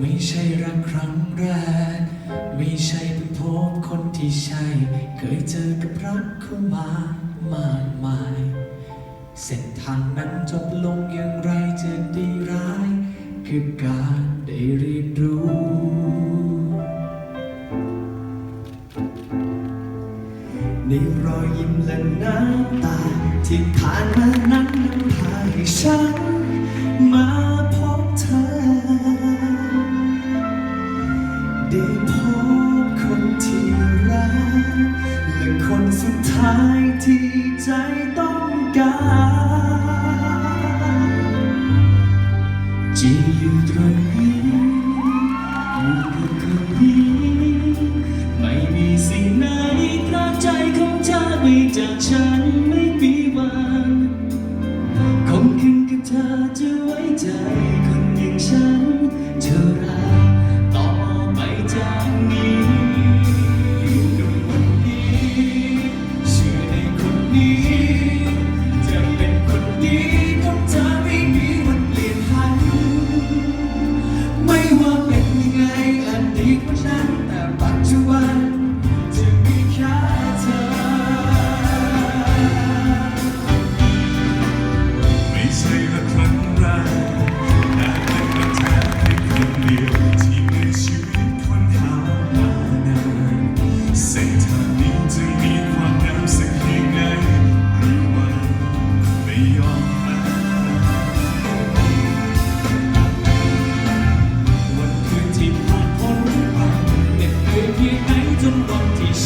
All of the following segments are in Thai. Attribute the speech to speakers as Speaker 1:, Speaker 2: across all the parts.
Speaker 1: ไม่ใช่รักครั้งแรก ไม่ใช่เพิ่งพบคนที่ใช่ เคยเจอกับรักเข้ามามากมาย เส้นทางนั้นจบลงอย่างไรจะดีร้าย คือการได้เรียนรู้ ในรอยยิ้มและน้ำตา ที่ผ่านมานั้นนำพาให้ฉันมาาจะอยู่ตรงนี้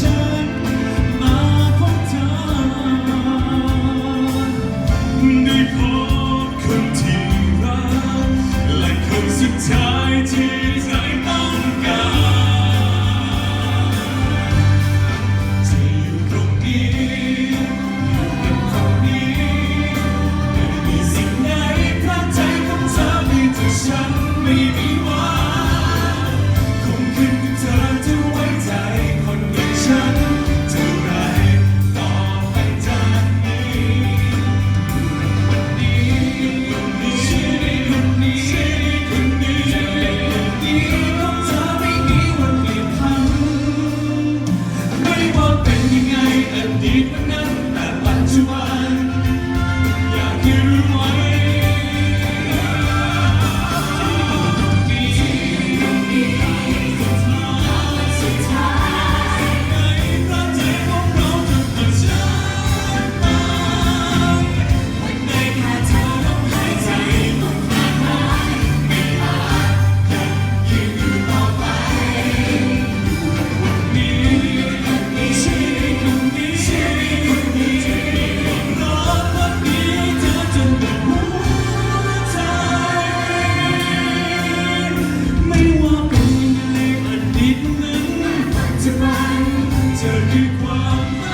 Speaker 1: nation Peter, que one